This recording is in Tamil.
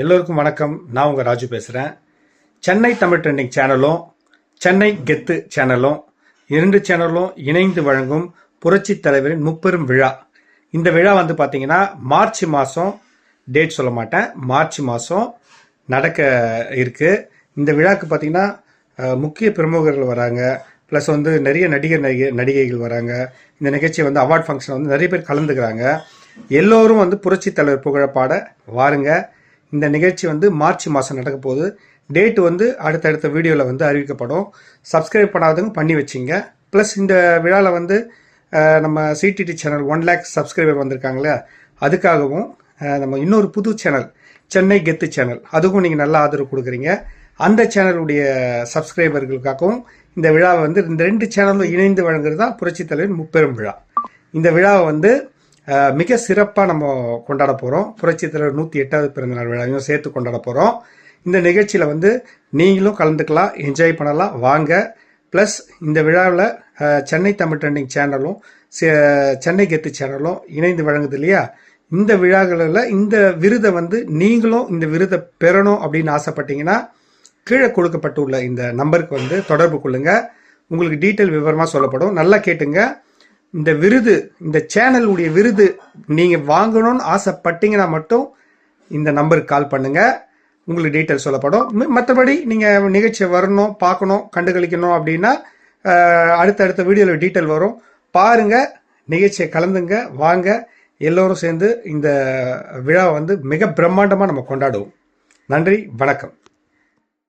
எல்லோருக்கும் வணக்கம். நான் உங்கள் ராஜு பேசுகிறேன் சென்னை தமிழ் ட்ரெண்டிங் சேனலும் சென்னை கெத்து சேனலும் இரண்டு சேனலும் இணைந்து வழங்கும் புரட்சி தலைவரின் முப்பெரும் விழா. இந்த விழா வந்து பார்த்தீங்கன்னா மார்ச் மாதம் டேட் சொல்ல மாட்டேன் மார்ச் மாதம் நடக்க இருக்குது இந்த விழாக்கு பார்த்தீங்கன்னா முக்கிய பிரமுகர்கள் வராங்க. ப்ளஸ் வந்து நிறைய நடிகர் நடிகை நடிகைகள் வராங்க. இந்த நிகழ்ச்சி வந்து அவார்ட் ஃபங்க்ஷன் வந்து நிறைய பேர் கலந்துக்கிறாங்க. எல்லோரும் வந்து புரட்சி தலைவர் புகழ பாட வாருங்க. இந்த நிகழ்ச்சி வந்து மார்ச் மாதம் நடக்க போகுது. டேட் வந்து அடுத்தடுத்த வீடியோவில் வந்து அறிவிக்கப்படும். சப்ஸ்கிரைப் பண்ணாதவங்க பண்ணி வச்சிங்க. ப்ளஸ் இந்த விழாவில் வந்து நம்ம CTT channel one lakh subscriber வந்திருக்காங்களே அதுக்காகவும் நம்ம இன்னொரு புது சேனல் சென்னை கெத்து சேனல் அதுக்கும் நீங்கள் நல்லா ஆதரவு கொடுக்குறீங்க. அந்த சேனலுடைய சப்ஸ்கிரைபர்களுக்காகவும் இந்த விழாவை வந்து இந்த ரெண்டு சேனலும் இணைந்து வழங்குறது தான் புரட்சித் தலைவர் முப்பெரும் விழா. இந்த விழாவை வந்து மிக சிறப்பாக நம்ம கொண்டாட போகிறோம் புரட்சித் தலைவர் நூற்றி எட்டாவது பிறந்தநாள் விழாவையும் சேர்த்து கொண்டாட போகிறோம் இந்த நிகழ்ச்சியில் வந்து நீங்களும் கலந்துக்கலாம் என்ஜாய் பண்ணலாம் வாங்க. ப்ளஸ் இந்த விழாவில் சென்னை தமிழ் ட்ரெண்டிங் சேனலும் சென்னை கெத்து சேனலும் இணைந்து வழங்குது இல்லையா? இந்த விழாக்களில் இந்த விருதை வந்து நீங்களும் இந்த விருதை பெறணும் அப்படின்னு ஆசைப்பட்டீங்கன்னா கீழே கொடுக்கப்பட்டுள்ள இந்த நம்பருக்கு வந்து தொடர்பு கொள்ளுங்கள் உங்களுக்கு டீட்டெயில் விவரமாக சொல்லப்படும். நல்லா கேட்டுங்க. இந்த விருது இந்த சேனலுடைய விருது நீங்கள் வாங்கணும்னு ஆசைப்பட்டீங்கன்னா மட்டும் இந்த நம்பருக்கு கால் பண்ணுங்க. உங்களுக்கு டீட்டெயில் சொல்லப்படும். மற்றபடி நீங்கள் நிகழ்ச்சியை வரணும் பார்க்கணும் கண்டுகளிக்கணும் அப்படின்னா அடுத்தடுத்த வீடியோவில் டீட்டெயில் வரும். பாருங்க நிகழ்ச்சியை கலந்துங்க வாங்க. எல்லோரும் சேர்ந்து இந்த விழாவை வந்து மிக பிரம்மாண்டமாக நம்ம கொண்டாடுவோம். நன்றி வணக்கம்.